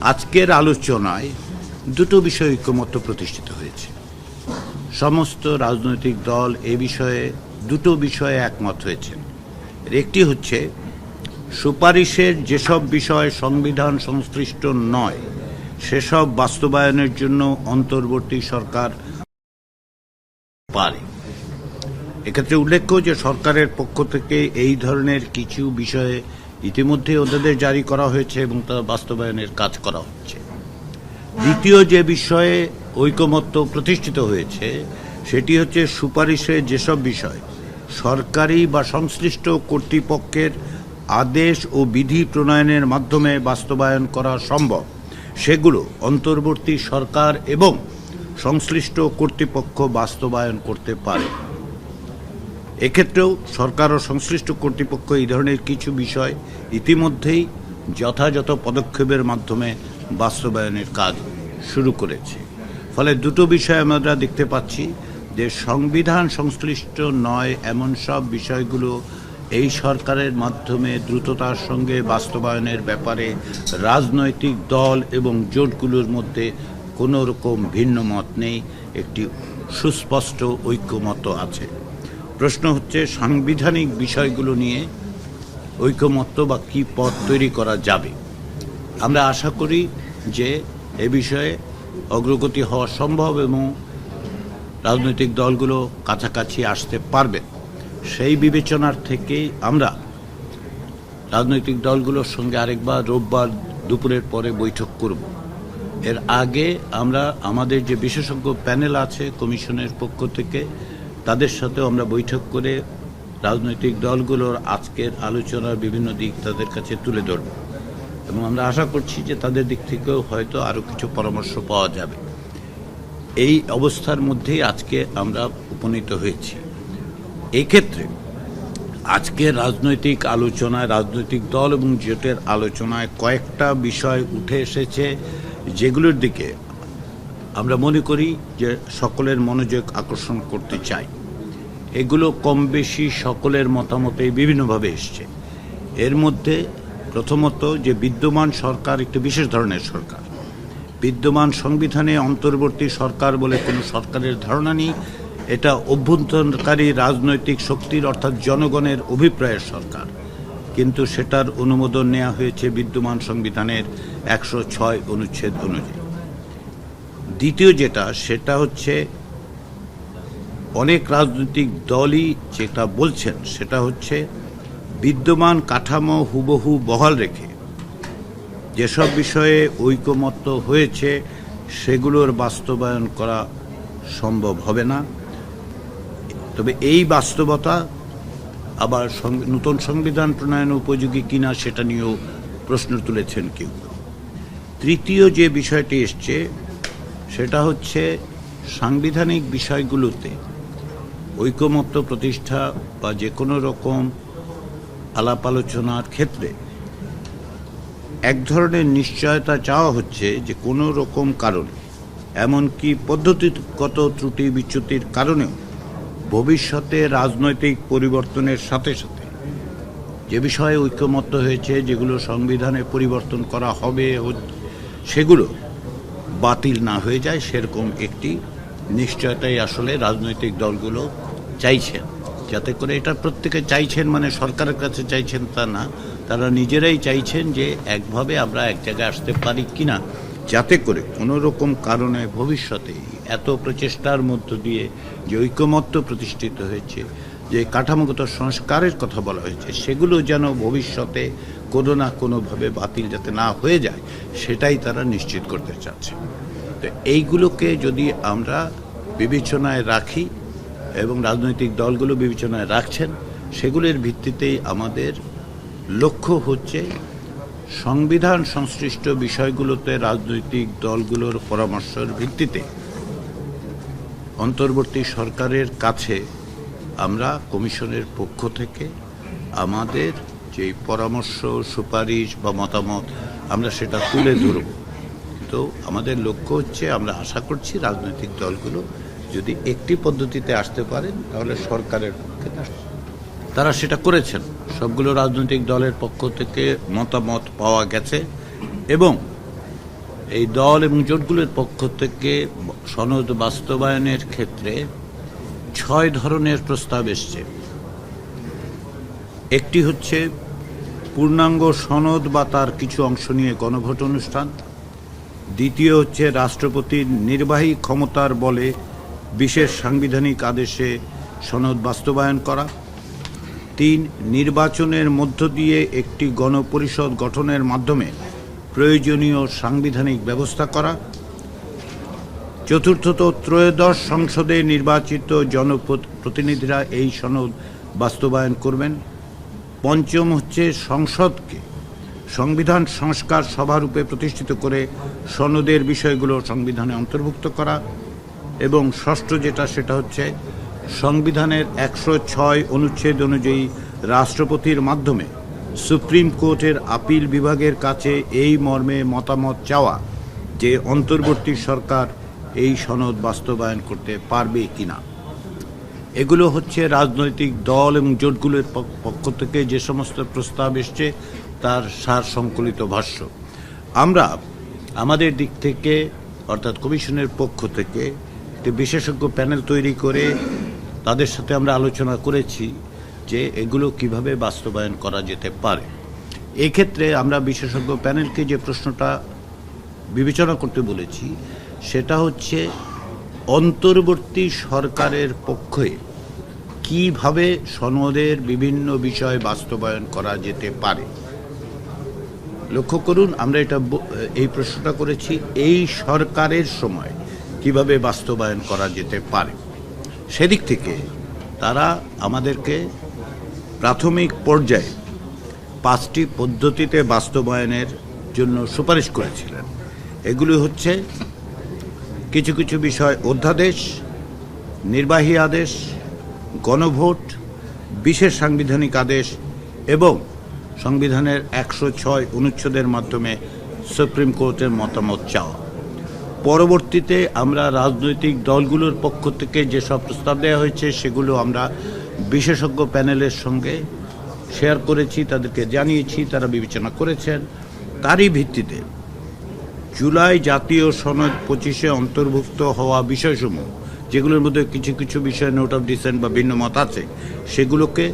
আজকের আলোচনায় দুটো বিষয় ঐক্যমত্য প্রতিষ্ঠিত হয়েছে। সমস্ত রাজনৈতিক দল এ বিষয়ে দুটো বিষয়ে একমত হয়েছে এর একটি হচ্ছে, সুপারিশের যেসব বিষয় সংবিধান সংশ্লিষ্ট নয়, সেসব বাস্তবায়নের জন্য অন্তর্বর্তী সরকার পারে। এক্ষেত্রে উল্লেখ্য যে সরকারের পক্ষ থেকে এই ধরনের কিছু বিষয়ে ইতিমধ্যে ওদের জারি করা হয়েছে এবং তা বাস্তবায়নের কাজ করা হচ্ছে। দ্বিতীয় যে বিষয়ে ঐকমত্য প্রতিষ্ঠিত হয়েছে, সেটি হচ্ছে সুপারিশে যেসব বিষয়, সরকারি বা সংশ্লিষ্ট কর্তৃপক্ষের আদেশ ও বিধি প্রণয়নের মাধ্যমে বাস্তবায়ন করা সম্ভব, সেগুলো অন্তর্বর্তী সরকার এবং সংশ্লিষ্ট কর্তৃপক্ষ বাস্তবায়ন করতে পারে। এক্ষেত্রেও সরকার ও সংশ্লিষ্ট কর্তৃপক্ষ এই ধরনের কিছু বিষয় ইতিমধ্যেই যথাযথ পদক্ষেপের মাধ্যমে বাস্তবায়নের কাজ শুরু করেছে। ফলে দুটো বিষয় আমরা দেখতে পাচ্ছি যে সংবিধান সংশ্লিষ্ট নয়, এমন সব বিষয়গুলো এই সরকারের মাধ্যমে দ্রুততার সঙ্গে বাস্তবায়নের ব্যাপারে রাজনৈতিক দল এবং জোটগুলোর মধ্যে কোনো রকম ভিন্ন মত নেই, একটি সুস্পষ্ট ঐক্যমত আছে। প্রশ্ন হচ্ছে, সাংবিধানিক বিষয়গুলো নিয়ে ঐকমত্য বা কী পথ তৈরি করা যাবে? আমরা আশা করি যে এ বিষয়ে অগ্রগতি হওয়া সম্ভব এবং রাজনৈতিক দলগুলো কাছাকাছি আসতে পারবে। সেই বিবেচনার থেকেই আমরা রাজনৈতিক দলগুলোর সঙ্গে আরেকবার রোববার দুপুরের পরে বৈঠক করব। এর আগে আমরা আমাদের যে বিশেষজ্ঞ প্যানেল আছে কমিশনের পক্ষ থেকে তাদের সাথেও আমরা বৈঠক করে রাজনৈতিক দলগুলোর আজকের আলোচনার বিভিন্ন দিক তাদের কাছে তুলে ধরব। এবং আমরা আশা করছি যে তাদের দিক থেকেও হয়তো আরও কিছু পরামর্শ পাওয়া যাবে। এই অবস্থার মধ্যেই আজকে আমরা উপনীত হয়েছি। এই ক্ষেত্রে আজকের রাজনৈতিক আলোচনায়, রাজনৈতিক দল এবং জোটের আলোচনায় কয়েকটা বিষয় উঠে এসেছে যেগুলোর দিকে আমরা মনে করি যে সকলের মনোযোগ আকর্ষণ করতে চাই। এগুলো কম বেশি সকলের মতামতে বিভিন্নভাবে এসছে। এর মধ্যে প্রথমত যে বিদ্যমান সরকার একটি বিশেষ ধরনের সরকার। বিদ্যমান সংবিধানে অন্তর্বর্তী সরকার বলে কোনো সরকারের ধারণা নেই। এটা অভ্যন্তরকারী রাজনৈতিক শক্তির অর্থাৎ জনগণের অভিপ্রায়ের সরকার। কিন্তু সেটার অনুমোদন নেওয়া হয়েছে বিদ্যমান সংবিধানের একশো ছয় অনুচ্ছেদ অনুযায়ী। দ্বিতীয় যেটা, সেটা হচ্ছে অনেক রাজনৈতিক দলই যেটা বলছেন, সেটা হচ্ছে বিদ্যমান কাঠামো হুবহু বহাল রেখে যেসব বিষয়ে ঐকমত্য হয়েছে, সেগুলোর বাস্তবায়ন করা সম্ভব হবে না। তবে এই বাস্তবতা আবার নতুন সংবিধান প্রণয়ন উপযোগী কিনা সেটা নিয়েও প্রশ্ন তুলেছেন কেউ। তৃতীয় যে বিষয়টি এসছে, সেটা হচ্ছে সাংবিধানিক বিষয়গুলোতে ঐকমত্য প্রতিষ্ঠা বা যে কোনো রকম আলাপ আলোচনার ক্ষেত্রে এক ধরনের নিশ্চয়তা চাওয়া হচ্ছে যে কোনো রকম কারণে, এমনকি পদ্ধতিগত ত্রুটি বিচ্যুতির কারণেও ভবিষ্যতে রাজনৈতিক পরিবর্তনের সাথে সাথে যে বিষয়ে ঐক্যমত্য হয়েছে, যেগুলো সংবিধানে পরিবর্তন করা হবে সেগুলো বাতিল না হয়ে যায়, সেরকম একটি নিশ্চয়তাই আসলে রাজনৈতিক দলগুলো চাইছেন যাতে করে এটা প্রত্যেকে চাইছেন মানে সরকারের কাছে চাইছেন তা না, তারা নিজেরাই চাইছেন যে একভাবে আমরা এক জায়গায় আসতে পারি কিনা। যাতে করে কোনো রকম কারণে ভবিষ্যতে এত প্রচেষ্টার মধ্য দিয়ে যে ঐকমত্য প্রতিষ্ঠিত হয়েছে, যে কাঠামোগত সংস্কারের কথা বলা হয়েছে, সেগুলো যেন ভবিষ্যতে কোনো না কোনোভাবে বাতিল যাতে না হয়ে যায়, সেটাই তারা নিশ্চিত করতে চাচ্ছে। তো এইগুলোকে যদি আমরা বিবেচনায় রাখি এবং রাজনৈতিক দলগুলো বিবেচনায় রাখছেন, সেগুলির ভিত্তিতেই আমাদের লক্ষ্য হচ্ছে সংবিধান সংশ্লিষ্ট বিষয়গুলোতে রাজনৈতিক দলগুলোর পরামর্শের ভিত্তিতে অন্তর্বর্তী সরকারের কাছে আমরা কমিশনের পক্ষ থেকে আমাদের যে পরামর্শ, সুপারিশ বা মতামত, আমরা সেটা তুলে ধরব। তো আমাদের লক্ষ্য হচ্ছে, আমরা আশা করছি রাজনৈতিক দলগুলো যদি একটি পদ্ধতিতে আসতে পারেন, তাহলে সরকারের পক্ষে তারা সেটা করেছেন। সবগুলো রাজনৈতিক দলের পক্ষ থেকে মতামত পাওয়া গেছে এবং এই দল এবং জোটগুলোর পক্ষ থেকে সনদ বাস্তবায়নের ক্ষেত্রে ছয় ধরনের প্রস্তাব এসছে। একটি হচ্ছে পূর্ণাঙ্গ সনদ বা তার কিছু অংশ নিয়ে গণভোট অনুষ্ঠান। দ্বিতীয় হচ্ছে রাষ্ট্রপতির নির্বাহী ক্ষমতার বলে বিশেষ সাংবিধানিক আদেশে সনদ বাস্তবায়ন করা। তিন, নির্বাচনের মধ্য দিয়ে একটি গণপরিষদ গঠনের মাধ্যমে প্রয়োজনীয় সাংবিধানিক ব্যবস্থা করা। চতুর্থত, ত্রয়োদশ সংসদে নির্বাচিত জনপ্রতিনিধিরা এই সনদ বাস্তবায়ন করবেন। পঞ্চম হচ্ছে সংসদকে সংবিধান সংস্কার সভারূপে প্রতিষ্ঠিত করে সনদের বিষয়গুলো সংবিধানে অন্তর্ভুক্ত করা। এবং ষষ্ঠ যেটা, সেটা হচ্ছে সংবিধানের একশো ছয় অনুচ্ছেদ অনুযায়ী রাষ্ট্রপতির মাধ্যমে সুপ্রিম কোর্টের আপিল বিভাগের কাছে এই মর্মে মতামত চাওয়া যে অন্তর্বর্তী সরকার এই সনদ বাস্তবায়ন করতে পারবে কিনা। এগুলো হচ্ছে রাজনৈতিক দল এবং জোটগুলোর পক- পক্ষ থেকে যে সমস্ত প্রস্তাব এসছে, তার সার সংকলিত ভাষ্য। আমরা আমাদের দিক থেকে, অর্থাৎ কমিশনের পক্ষ থেকে একটি বিশেষজ্ঞ প্যানেল তৈরি করে তাদের সাথে আমরা আলোচনা করেছি যে এগুলো কীভাবে বাস্তবায়ন করা যেতে পারে। এক্ষেত্রে আমরা বিশেষজ্ঞ প্যানেলকে যে প্রশ্নটা বিবেচনা করতে বলেছি, সেটা হচ্ছে অন্তর্বর্তী সরকারের পক্ষে কীভাবে সনদের বিভিন্ন বিষয় বাস্তবায়ন করা যেতে পারে। লক্ষ্য করুন, আমরা এটা এই প্রশ্নটা করেছি, এই সরকারের সময়। কীভাবে বাস্তবায়ন করা যেতে পারে? সেদিক থেকে তারা আমাদেরকে প্রাথমিক পর্যায়ে পাঁচটি পদ্ধতিতে বাস্তবায়নের জন্য সুপারিশ করেছিলেন। এগুলি হচ্ছে কিছু কিছু বিষয় অধ্যাদেশ, নির্বাহী আদেশ, গণভোট, বিশেষ সাংবিধানিক আদেশ এবং সংবিধানের একশো ছয় অনুচ্ছেদের মাধ্যমে সুপ্রিম কোর্টের মতামত চাওয়া। পরবর্তীতে আমরা রাজনৈতিক দলগুলোর পক্ষ থেকে যেসব প্রস্তাব দেওয়া হয়েছে, সেগুলো আমরা বিশেষজ্ঞ প্যানেলের সঙ্গে শেয়ার করেছি, তাদেরকে জানিয়েছি, তারা বিবেচনা করেছেন। তারই ভিত্তিতে জুলাই জাতীয় সনদ পঁচিশে অন্তর্ভুক্ত হওয়া বিষয়সমূহ, যেগুলোর মধ্যে কিছু কিছু বিষয় নোট অফ ডিসেন্ট বা ভিন্ন মত আছে, সেগুলোকে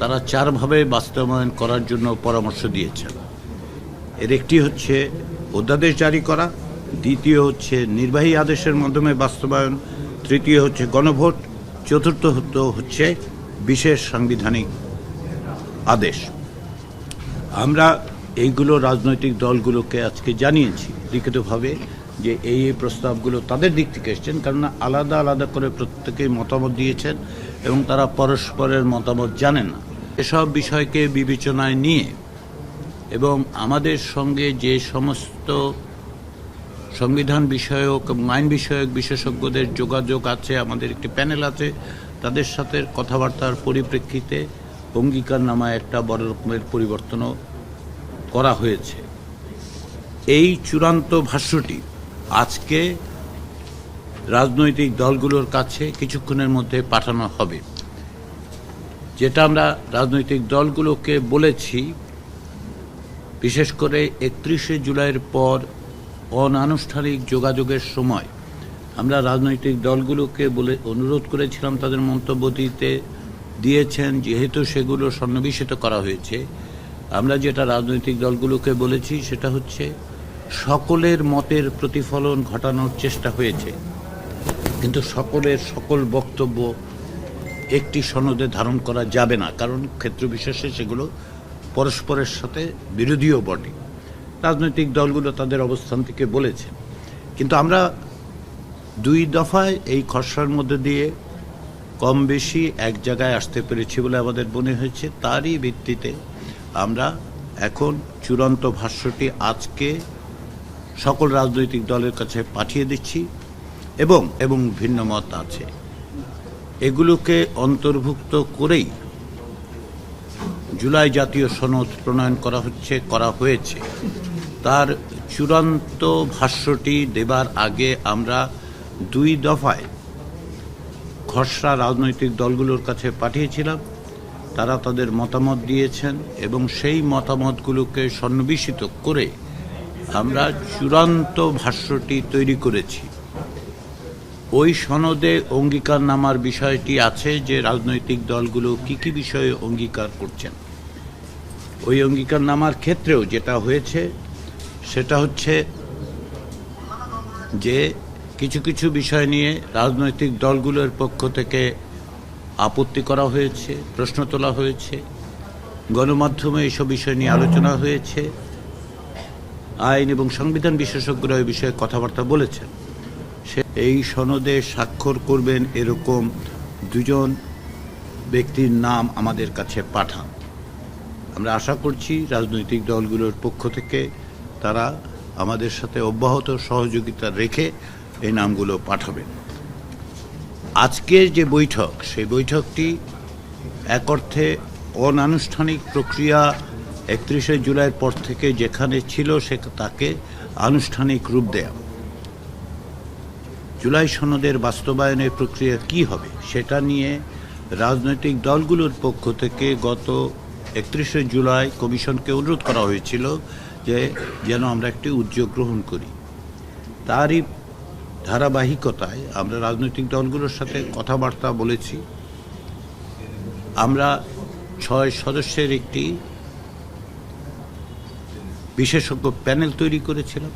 তারা চারভাবে বাস্তবায়ন করার জন্য পরামর্শ দিয়েছেন। এর একটি হচ্ছে অধ্যাদেশ জারি করা দ্বিতীয় হচ্ছে নির্বাহী আদেশের মাধ্যমে বাস্তবায়ন, তৃতীয় হচ্ছে গণভোট, চতুর্থ হচ্ছে বিশেষ সাংবিধানিক আদেশ। আমরা এইগুলো রাজনৈতিক দলগুলোকে আজকে জানিয়েছি লিখিতভাবে যে এই এই প্রস্তাবগুলো তাদের দিক থেকে এসছেন, কেননা আলাদা আলাদা করে প্রত্যেকেই মতামত দিয়েছেন এবং তারা পরস্পরের মতামত জানে না। এসব বিষয়কে বিবেচনায় নিয়ে এবং আমাদের সঙ্গে যে সমস্ত সংবিধান বিষয়ক এবং আইন বিষয়ক বিশেষজ্ঞদের যোগাযোগ আছে, আমাদের একটি প্যানেল আছে। তাদের সাথে কথাবার্তার পরিপ্রেক্ষিতে অঙ্গীকারনামায় একটা বড় রকমের পরিবর্তনও করা হয়েছে। এই চূড়ান্ত ভাষ্যটি আজকে রাজনৈতিক দলগুলোর কাছে কিছুক্ষণের মধ্যে পাঠানো হবে। যেটা আমরা রাজনৈতিক দলগুলোকে বলেছি, বিশেষ করে একত্রিশে জুলাইয়ের পর অনানুষ্ঠানিক যোগাযোগের সময় আমরা রাজনৈতিক দলগুলোকে বলে অনুরোধ করেছিলাম, তাদের মন্তব্য দিতে। দিয়েছেন, যেহেতু সেগুলো সন্নিবেশিত করা হয়েছে। আমরা যেটা রাজনৈতিক দলগুলোকে বলেছি, সেটা হচ্ছে সকলের মতের প্রতিফলন ঘটানোর চেষ্টা হয়েছে। কিন্তু সকলের সকল বক্তব্য একটি সনদে ধারণ করা যাবে না, কারণ ক্ষেত্র বিশেষে সেগুলো পরস্পরের সাথে বিরোধীও বটে। রাজনৈতিক দলগুলো তাদের অবস্থান থেকে বলেছে। কিন্তু আমরা দুই দফায় এই খসড়ার মধ্যে দিয়ে কম বেশি এক জায়গায় আসতে পেরেছি বলে আমাদের মনে হয়েছে। তারই ভিত্তিতে আমরা এখন চূড়ান্ত ভাষ্যটি আজকে সকল রাজনৈতিক দলের কাছে পাঠিয়ে দিচ্ছি এবং এবং ভিন্ন মত আছে। এগুলোকে অন্তর্ভুক্ত করেই জুলাই জাতীয় সনদ প্রণয়ন করা হচ্ছে, করা হয়েছে। তার চূড়ান্ত ভাষ্যটি দেবার আগে আমরা দুই দফায় খসড়া রাজনৈতিক দলগুলোর কাছে পাঠিয়েছিলাম। তারা তাদের মতামত দিয়েছেন এবং সেই মতামতগুলোকে সন্নিবেশিত করে আমরা চূড়ান্ত ভাষ্যটি তৈরি করেছি। ওই সনদে অঙ্গীকার নামার বিষয়টি আছে যে রাজনৈতিক দলগুলো কি কি বিষয়ে অঙ্গীকার করছেন। ওই অঙ্গীকার নামার ক্ষেত্রেও যেটা হয়েছে সেটা হচ্ছে যে কিছু কিছু বিষয় নিয়ে রাজনৈতিক দলগুলোর পক্ষ থেকে আপত্তি করা হয়েছে, প্রশ্ন তোলা হয়েছে, গণমাধ্যমে এইসব বিষয় নিয়ে আলোচনা হয়েছে, আইন এবং সংবিধান বিশেষজ্ঞরা এই বিষয়ে কথাবার্তা বলেছেন। সে এই সনদে স্বাক্ষর করবেন এরকম দুজন ব্যক্তির নাম আমাদের কাছে পাঠান। আমরা আশা করছি রাজনৈতিক দলগুলোর পক্ষ থেকে তারা আমাদের সাথে অব্যাহত সহযোগিতা রেখে এই নামগুলো পাঠাবেন। আজকের যে বৈঠক, সেই বৈঠকটি এক অর্থে অনানুষ্ঠানিক প্রক্রিয়া একত্রিশে জুলাইয়ের পর থেকে যেখানে ছিল সে তাকে আনুষ্ঠানিক রূপ দেয়া। জুলাই সনদের বাস্তবায়নের প্রক্রিয়া কি হবে, সেটা নিয়ে রাজনৈতিক দলগুলোর পক্ষ থেকে গত একত্রিশে জুলাই কমিশনকে অনুরোধ করা হয়েছিল যে যেন আমরা একটি উদ্যোগ গ্রহণ করি। তারই ধারাবাহিকতায় আমরা রাজনৈতিক দলগুলোর সাথে কথাবার্তা বলেছি। আমরা ছয় সদস্যের একটি বিশেষজ্ঞ প্যানেল তৈরি করেছিলাম।